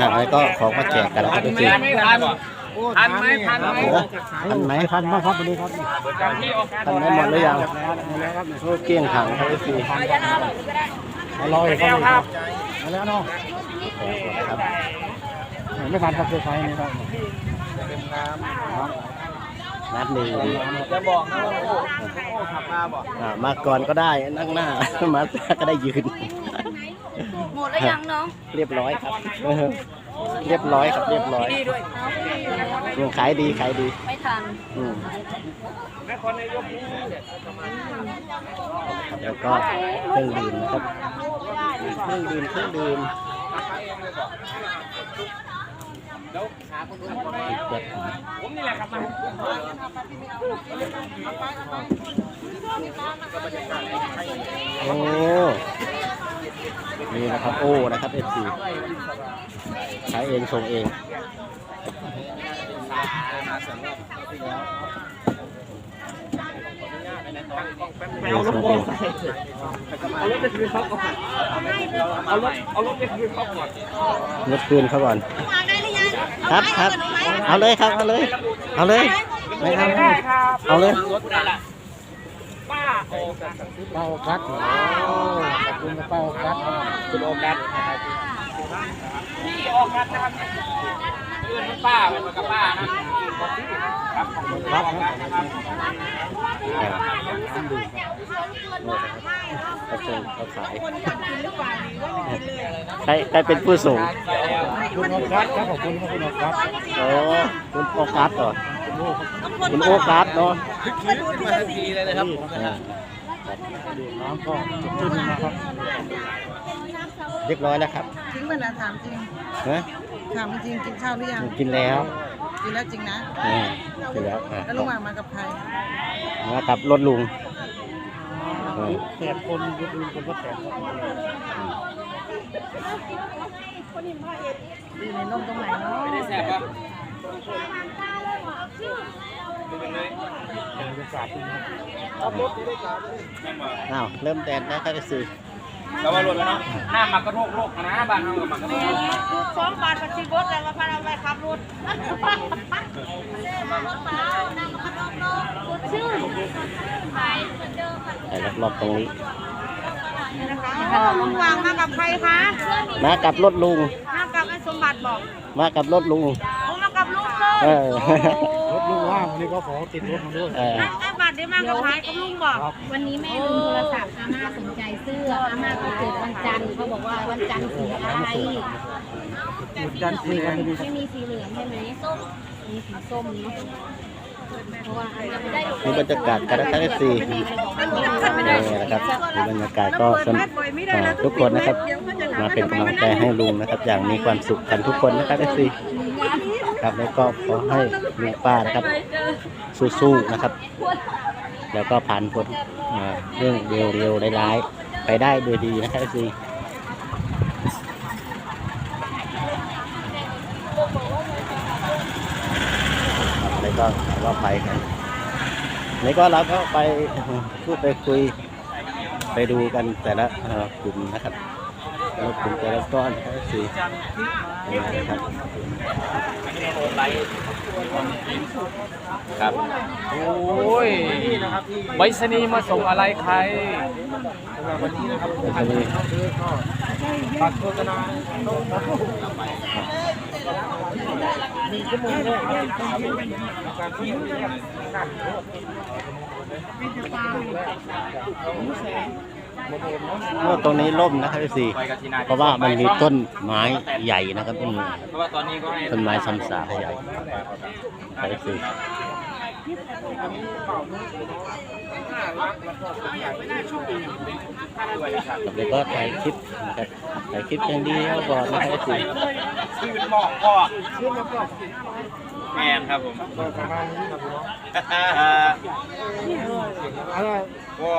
อ่าแล้วก็ของมาแจกกันแล้วก็จริงทันไหมทันไหมทันไหมทันมากครับวันนี้ครับที่ออกการทันไหมหมดหรือยังแล้วครับโอ้เกลี้ยงถังครับพี่อร่อยครับมาแล้วเนาะครับไม่ทันครับเซอร์ไพรส์นี่ครับนัดหนึ่งจะบอกนะว่าโอ้โอ้ขับมาบอกอ่ามาก่อนก็ได้นั่งหน้ามาก็ได้ยืนหมดแล้ว ยังน้องเรียบร้อยครับเออเรียบร้อยครับเรียบร้อยอืมขายดีขายดีไม่ทันอืมนครนายกแล้วก็เครื่องดื่มนะครับเครื่องดื่มเครื่องดื่มแล้วหาคนขับมาเจ็ดผมนี่แหละขับมาโอ้ นี่นะครับโอ้นะครับเอฟซีขายเองส่งเองเองส่งเองเอารถไปคืนเขาก่อนเอารถเอารถไปคืนเขาก่อนรถคืนเขาก่อนมาได้หรือยังครับครับเอาเลยครับเอาเลย เอาเลยไม่เอาเอาเลย เป้ากัดโอ้ขอบคุณเป้ากัดคุณโอกัสพี่โอกัสนะครับเพื่อนมันป้าเป็นมันกับป้านะครับขอบคุณครับนะครับเขาส่งเขาขายใครใครเป็นผู้ส่งคุณโอกัสครับขอบคุณครับคุณโอกัสโอ้คุณโอกัสเหรอ คุณโอกัสเนาะมาทันทีเลยนะครับอ่าดื่มน้ำก็จุดขึ้นนะครับเรียบร้อยแล้วครับจริงมันนะถามจริงฮะถามจริงกินข้าวหรือยังกินแล้ว กินแล้วจริงนะอ่ากินแล้วอะแล้วลุงหว่างมากับใครมากับรถลุงเออแปดคนยุดลุงคนก็แปดคนอยู่ในร่มตรงไหนเนาะ อ้าวเริ่มแดดแล้วใครับพี่ซีแล้วว่ารถแล้วเนาะหน้ามักกระโรกโรคนะบ้านเรากับมักกระโรคสองบาทกับชีบดแล้วมาพาเราไปขับรถมาเปล่าน้ำมักกระโรคโรคกดชื่อไปเหมือนเดิมค่ะไปรอบตรงนี้ลุงวางมากับใครคะ มากับรถลุง มากับไอ้สมบัติบอก มากับรถลุง มากับลุงเลย ลุงว่างวันนี้ก็ขอติดรถมาด้วย เออไอ้บัตรได้มากับใครกับลุงบอก วันนี้แม่ลืมโทรศัพท์อาม่าสนใจเสื้ออาม่าก็เกิดวันจันทร์เขาบอกว่าวันจันทร์สีอะไรดันทีกันดีไม่มีสีเหลืองใช่ไหมส้มมีสีส้มเนาะเพราะว่าอาม่าไม่ได้มีบรรยากาศกันนะครับพี่ซีนี่นะครับมีบรรยากาศก็สนุกอ่าทุกคนนะครับ มาเป็นกำลังใจให้ลุงนะครับ อย่างมีความสุขกันทุกคนนะครับพี่ซี ครับ แล้วก็ขอให้ลุงป้านะครับ สู้ๆนะครับ แล้วก็ผ่านพ้นเรื่องเร็วๆร้ายๆไปได้โดยดีนะครับพี่ซีแล้วก็เราไปกันแล้วก็เราก็ไปพูดไปคุยไปดูกันแต่ละกลุ่มนะครับ แต่ละกลุ่มแต่ละก้อนครับสีนะครับครับ โอ้ยใบสนีย์มาส่งอะไรใคร วันนี้นะครับแล้วก็มีฝากโฆษณาโอ้ตรงนี้ร่มนะครับสีไปกับที นายเพราะว่ามันมีต้นไม้ใหญ่นะครับอืมเพราะว่าตอนนี้ก็ให้ต้นไม้ซ้ำสาใหญ่ครับสีครับแล้วก็ถ่ายคลิปนะครับถ่ายคลิปอย่างเดียวก่อนนะครับสีชื่อหมอกพ่อแมนครับผมประมาณนี้ครับพี่น้องอะไรก็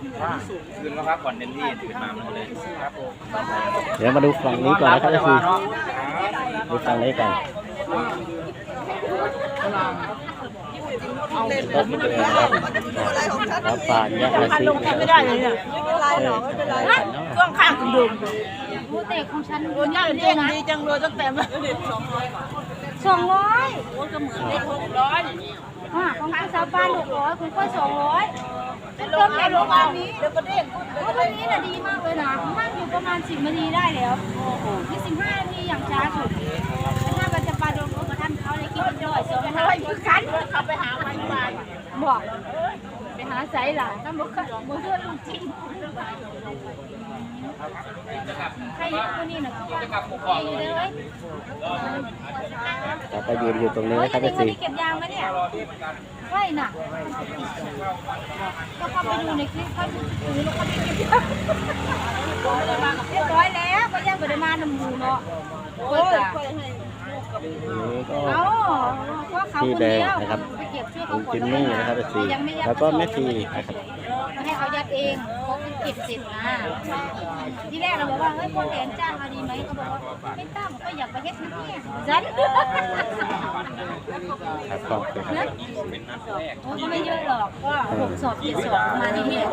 คืนแล้วครับก่อนเต็มที่ตื่นมาหมดเลยครับผมเดี๋ยวมาดูฝั่งนี้ก่อนนะครับสีดูฝั่งนี้ก่อนครับป่านยาอาซีนะครับไม่เป็นไรหรอกไม่เป็นไรช่วงข้างคุณดุมโอ้แต่ของฉันโอ้ยย่าเด้งดีจังเลยตั้งแต่มาสองร้อยสองร้อยโอ้ก็เหมือนเลขหกร้อยอ่าของคุณสาวบ้านหกร้อยคุณก็สองร้อย จะลงในโรงพยาบาลนี้เดี๋ยวก็เด้งโอ้วันนี้น่ะดีมากเลยนะนั่งอยู่ประมาณสิบนาทีได้แล้วยี่สิบห้านาทีอย่างช้าสุดแต่ถ้ามันจะปลาโดนรถกระทันเขาเลยกินเป็นร้อยสองร้อยคือกันเขาไปหาวันวานบอกไปหาไซหล่ะถ้ามึงมึงเพื่อนลุงจริงใครอยู่คนนี้น่ะอยู่เลยเราก็ยืนอยู่ตรงนี้โอ้ยนะคจะรับมีเอฟซีคนที่เก็บยางไหมเนี่ย ไม่น่ะก็เข้าไปดูในคลิปเขาถือแล้วคนที่เก็บยางเรียบร้อยแล้วก็ยังไม่ได้มาหนึ่งหมู่เนาะโอ้ยนี่ก็เอาก็เขาคนเดียวไปเก็บช่วยลุเขางคนจิมมี่นะครับเอฟซียังไม่ยัดแล้วก็แม่ทีนะครับให้ เขายัดเองเขาเก็บเสร็จนะที่แรกเราบอกว่าเฮ้ยคนแทนจ้างมาดีไหมเขาบอกว่าไม่ต้องก็อยากไปเฮ็ดนะเนี่ยฉันครับก็เป็นนะโอ้ก็ไม่เยอะหรอกก็หกสอบเจ็ดสอบประมาณนี้เนี่ย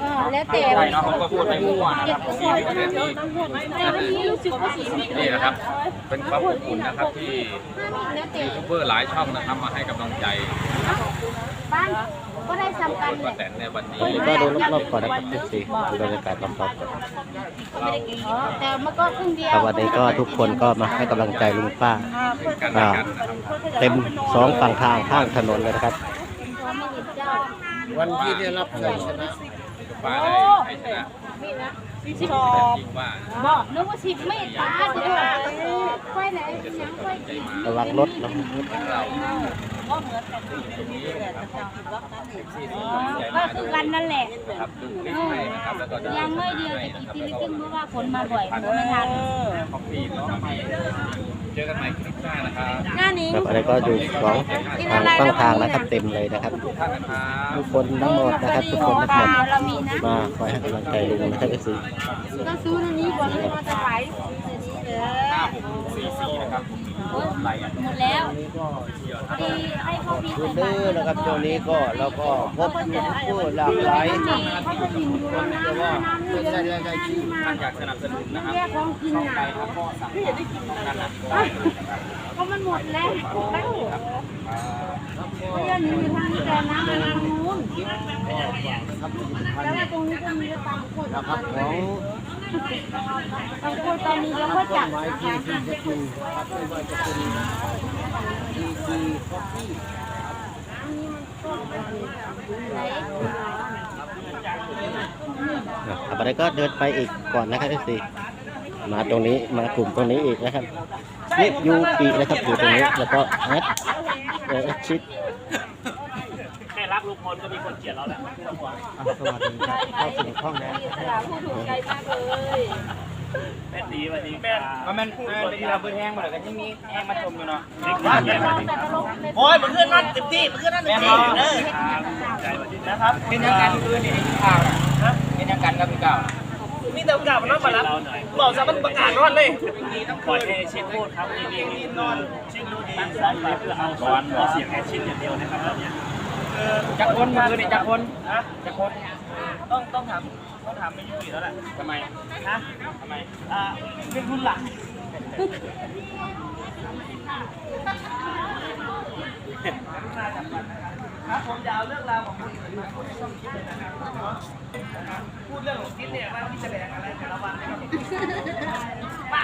ก็แล้วแต่ใช่เนาะผมก็พูดไปมั่วนะเจ็คดรับสอบก็เยอะแต่วันนี้รู้สึกว่าสี่สิบนี่นะครับ เป็นความอบอุ่นนะครับที่แล้วแต่ยูทูบเบอร์หลายช่องนะครับมาให้กำลังใจบ้าน ก็ได้ทำกันป้าแตนในวันนี้ก็ดูรอบๆก่อนนะครับเอฟซีดูบรรยากาศรอบๆก่อนอ๋อแต่มันก็ครึ่งเดียควรับวันนี้ก็ทุกคนก็มาให้กำลังใจลุงป้าเป็นกันและกันนะครับเต็มสองฝั่งทางข้างถนนเลยนะครับวันที่ได้รับชัยชนะป้าได้ใช้ชนะสิบแต่จริงว่าบอกนึกว่าสิบไม่ตาเดียวค่อยไหนยังค่อยกินระวังรถระวังรถเราก็คือกันนั่นแหละครับดูคลิปให้นะครับแล้วก็ดูยังไม่เดียวจะกี่ทีลิกิ้งเพราะว่าฝนมาบ่อยมันไม่ทันคอมพีเนาะเจอกันใหม่คลิปหน้านะครับหน้านี้ครับอะไรก็อยู่สองทางช่องทางนะครับเต็มเลยนะครับทุกท่านนะครับทุกคนทั้งหมดนะครับทุกคนทั้งหมดเรามีนะมาคอยให้กำลังใจลุงนะครับเอฟซีก็ซื้อในนี้ก่อนเลยว่าจะขายห้าหกสี่สี่นะ ครับผมไลน์อะหมดแล้วพอดีให้พ่อพี่คุณดื้อนะครับช่วงนี้ก็เราก็พบยูทูบเบอร์หลากหลายมีเขาก็หิวอยู่แล้วนะแต่ว่าไม่ใช่รายได้ชื่อท่านอยากสนับสนุนนะครับแยกของกินช่องใดอะครับก็สั่งนั่นนะได้นะครับเพราะมันหมดแล้วแล้วเพราะยันอยู่ทางนี้แต่น้ำมันทางนู้นแล้วว่าตรงนี้ก็มีตังค์คนนะครับของ บางคนตอนนี้เราก็จับไม้นะที่คะที่จะกินครับไม่ว่าจะเป็นดีดีคอฟฟี่ครับอะไรก็เดินไปอีกก่อนนะครับเอฟซีมาตรงนี้มากลุ่มตรงนี้อีกนะครับนี่ยูปีนะครับอยู่ตรงนี้แล้วก็แอดเออชิด ลุงพลก็มีคนเกลียดเราแล้วสวัสดีครับเข้าสู่ห้องแล้วแม่ตีวันนี้แม่ก็แม่แม่ที่เราเพิ่งแห้งมาเลยก็ยังมีแห้งมาชมอยู่เนาะโอ้ยมันขึ้นนั่นเต็มที่มันขึ้นนั่นเต็มที่เออนะครับเป็นยังกันคือนี่ข่าวนะเป็นยังกันกับพี่เก่ามีแต่กลับมาแล้วมารับบอกจะมันประกาศนอนเลยขอเทชิดพูดครับนี่นี่นอนชิดรู้ดีซ้อมไปเพื่อเอาซ้อนเอาเสียงแค่ชิดอย่างเดียวนะครับแล้วเนี่ย จักคนคือนี่จักคนฮะจักคนต้องต้องถามต้องถามไม่ยุ่งแล้วแหละทำไมนะทำไมอ่าเป็นรุ่นหลังครับผมจะเอาเรื่องราวของคนอื่นมาพูดในช่องคลิปนะครับพูดเรื่องของคิดเนี่ยว่าที่จะแบ่งอะไรแต่ละวันนะครับป้า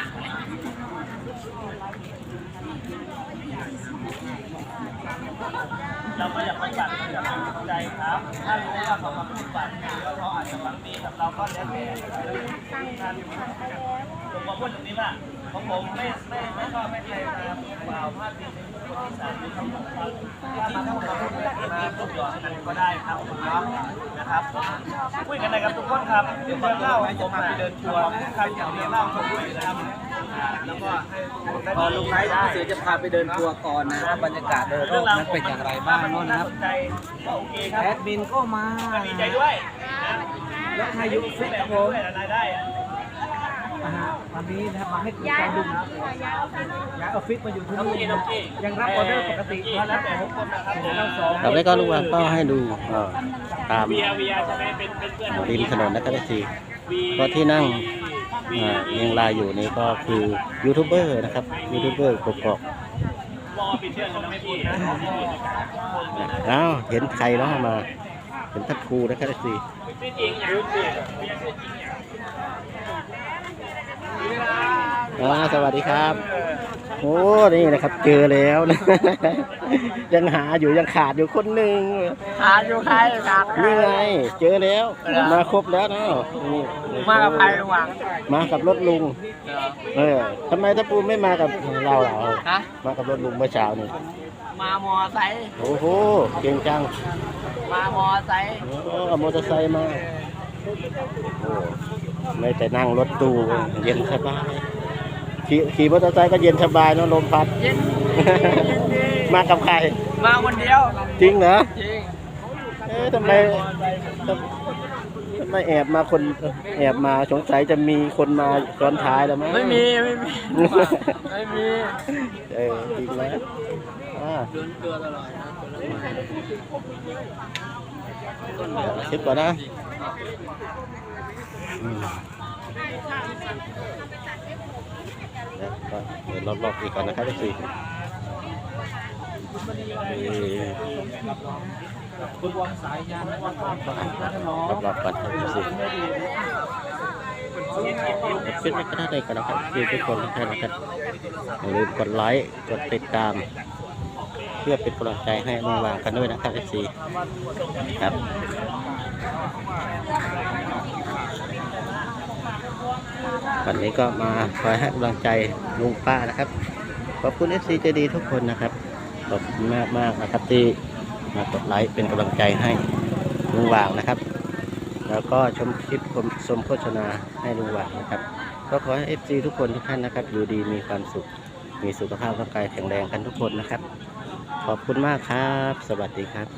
เราก็อยากไปบัตรอยากให้กำลังใจครับ ถ้ารู้ว่าเขามาพูดบัตรแล้วเขาอาจจะหวังดีกับเราก็แล้วแต่ผมมาพูดตรงนี้ว่าของผมไม่ไม่ไม่ชอบไม่ใครมาเปล่าพาดพิงในที่สารที่เขาบอกครับถ้ามาเข้ามาพูดแบบนี้พูดหยอกกันก็ได้ครับผมนะนะครับคุยกันเลยครับทุกคนครับเดี๋ยวเดินเล่าให้ผมไปเดินทัวร์ใครอยากเรียนเล่าก็คุยนะครับ แล้วก็ให้พอลุงไนท์พี่เสือจะพาไปเดินทัวร์ก่อนนะบรรยากาศโดยรอบนั้นเป็นอย่างไรบ้างเนาะนะครับสนใจก็โอเคครับแอดมินก็มาก็ดีใจด้วยแล้วพายุฟิตครับผมด้วยรายได้อะอ่าฮะวันนี้นะครับมาให้คุณการดูนะย้ายออฟฟิศมาอยู่ที่นี่นะยังรับออเดอร์ปกติก็แล้วแต่ทุกคนนะครับผมเราสองครับแล้วก็ลุงว่าก็ให้ดูเอ่อตามเวียเวียใช่ไหมเป็นเป็นเพื่อนริมถนนนะครับเอฟซีวีก็ที่นั่งอ่าเลี้ ยังลายอยู่นี่ก็คือยูทูบเบอร์นะครับยูทูบเบอร์กรอกเอ้าเห็นใครแล้วมา เห็นทัดครูนะครับสิพี่จริงอย่างนี้อ่าสวัสดีครับ โอ้นี่นะครับ เจอแล้วนะ ยังหาอยู่ยังขาดอยู่คนหนึ่งหาอยู่ใครครับนี่ไงเจอแล้ว มาครบแล้วเนาะนี่มากับใครลุงหวังมากับรถลุง เออทำไมถ้าปูไม่มากับเราเราฮะมากับรถลุงเมื่อเช้านี่มามอไซค์โอ้โหเก่งจัง มามอไซค์โอ้เอามอเตอร์ไซค์มาโอ้ไม่แต่นั่งรถตู้เย็นสบาย ขี่ขี่มอเตอร์ไซค์ก็เย็นสบายเนอะลมพัด เย็นเย็นดีมากับใคร มาคนเดียวจริงเหรอ จริงเอ๊ะทำไมทำทำไมแอบมาคนแอบมาสงสัยจะมีคนมาซ้อนท้ายแล้วมั้งไม่มีไม่มีไม่มีเออจริงแล้วอ่าเดินเกลือตลอดนะเดี๋ยวคลิปก่อนนะอืมเดี๋ยวก็ เดี๋ยวรอบๆอีกก่อนนะครับทุกสี่คุณวางสายยานวัดความสายนะน้องรอบๆก่อนทุกสี่คลิปนี้ก็ได้เลยกันนะครับที่ทุกคนทุกท่านนะครับอย่าลืมกดไลค์กดติดตาม เพื่อเป็นกำลังใจให้ลุงวางกันด้วยนะครับทุกสี่ครับ วันนี้ก็มาคอยให้กำลังใจลุงป้านะครับ ขอบคุณเอฟซีใจดีทุกคนนะครับ ขอบคุณมากมากๆนะครับที่มากดไลค์เป็นกำลังใจให้ลุงวางนะครับ แล้วก็ชมคลิปชมชมโฆษณาให้ลุงวางนะครับ ก็ขอให้เอฟซีทุกคนทุกท่านนะครับอยู่ดีมีความสุข มีสุขภาพร่างกายแข็งแรงกันทุกคนนะครับ ขอบคุณมากครับ สวัสดีครับ